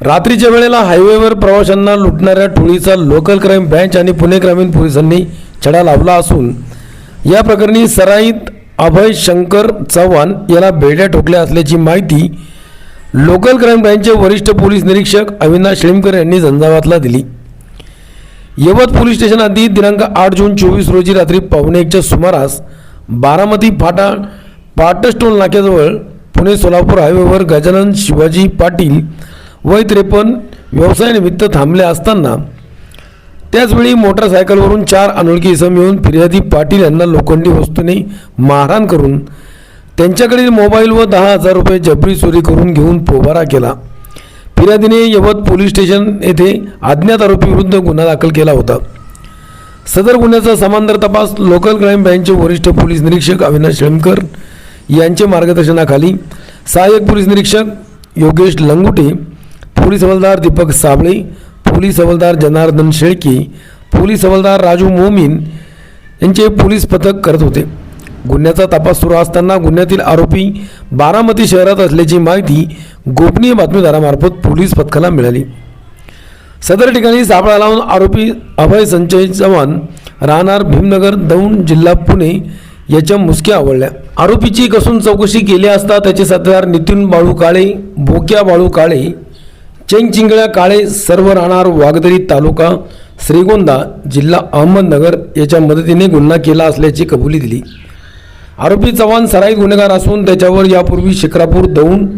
रात्रीच्या वेळेला हायवेवर प्रवाशांना लुटणाऱ्या टोळीचा लोकल क्राईम ब्रँच आणि पुणे ग्रामीण पोलिसांनी छडा लावला असून या प्रकरणी सराईत अभय शंकर चव्हाण याला बेड्या ठोकल्या असल्याची माहिती लोकल क्राईम ब्रँचचे वरिष्ठ पोलीस निरीक्षक अविनाश शेळीमकर यांनी झंझावातला दिली. यवत पोलीस स्टेशन आधी दिनांक आठ जून चोवीस रोजी रात्री पावणे एकच्या सुमारास बारामती फाटा पाटस्टोल नाक्याजवळ पुणे सोलापूर हायवेवर गजानन शिवाजी पाटील वय त्रेपन्न व्यवसायानिमित्त थांबले असताना त्याचवेळी मोटरसायकलवरून चार अनोळखी इसम येऊन फिर्यादी पाटील यांना लोखंडी वस्तूने मारहाण करून त्यांच्याकडील मोबाईल व दहा हजार रुपये जबरी चोरी करून घेऊन पोबारा केला. फिर्यादीने यवत पोलीस स्टेशन येथे अज्ञात आरोपीविरुद्ध गुन्हा दाखल केला होता. सदर गुन्ह्याचा समांतर तपास लोकल क्राईम ब्रँचचे वरिष्ठ पोलीस निरीक्षक अविनाश शेळमकर यांचे मार्गदर्शनाखाली सहाय्यक पोलीस निरीक्षक योगेश लंगुटे पोलीस हवालदार दीपक साबळे पोलीस हवालदार जनार्दन शेळके पोलीस हवालदार राजू मोमीन यांचे पोलीस पथक करत होते. गुन्ह्याचा तपास सुरू असताना गुन्ह्यातील आरोपी बारामती शहरात असल्याची माहिती गोपनीय बातमीदारामार्फत पोलीस पथकाला मिळाली. सदर ठिकाणी सापळा लावून आरोपी अभय संचय चव्हाण राहणार भीमनगर दौंड जिल्हा पुणे याच्या मुसक्या आवडल्या. आरोपीची कसून चौकशी केली असता त्याचे साथीदार नितीन बाळू काळे बोक्या बाळू काळे चेंगचिंगळ्या काळे सर्व राहणार वागदरी तालुका श्रीगोंदा जिल्हा अहमदनगर याच्या मदतीने गुन्हा केला असल्याची कबुली दिली. आरोपी चव्हाण सराईत गुन्हेगार असून त्याच्यावर यापूर्वी शिक्रापूर दौंड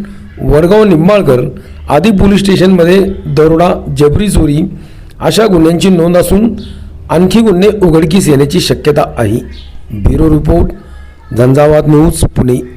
वडगाव निंबाळकर आदी पोलीस स्टेशनमध्ये दरोडा जबरी चोरी अशा गुन्ह्यांची नोंद असून आणखी गुन्हे उघडकीस येण्याची शक्यता आहे. Bureau report Jhanjhavat news Pune.